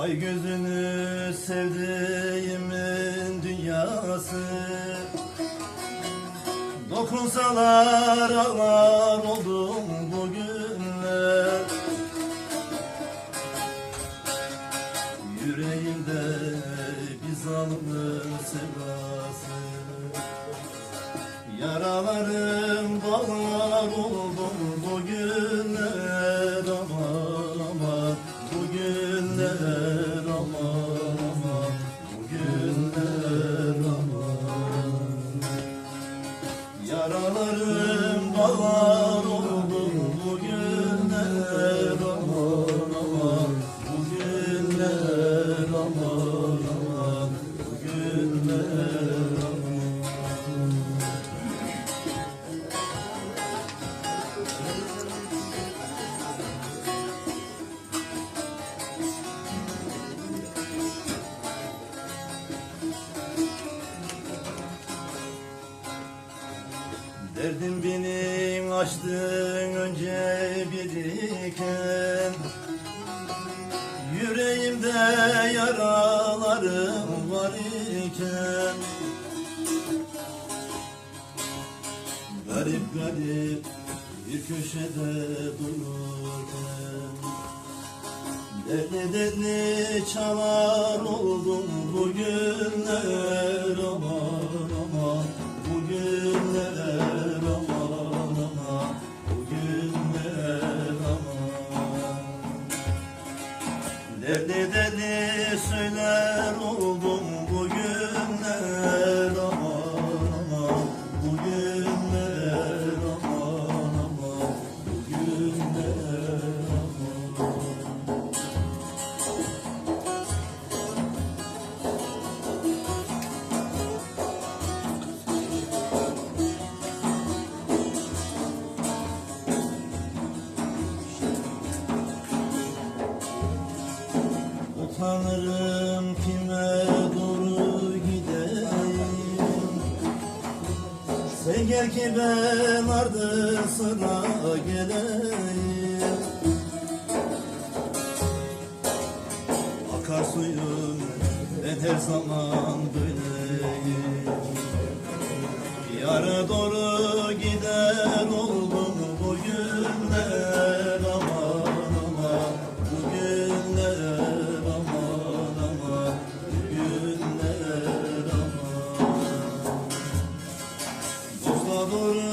Vay gözünü sevdiğimin dünyası Dokunsalar ağlar oldum bugünler Yüreğimde bir zalim sevdası. Yaralarım bağlar oldum bugünler Derdim benim açtın önce biriken Yüreğimde yaralarım var iken. Garip garip bir köşede dururken Derdi derdi çalar oldum bugünler aman Derdi derdi söyler oldum gel ki ben ardı sıra geleyim. Akarsuyum ben her zaman böyleyim Yara doğru Doğru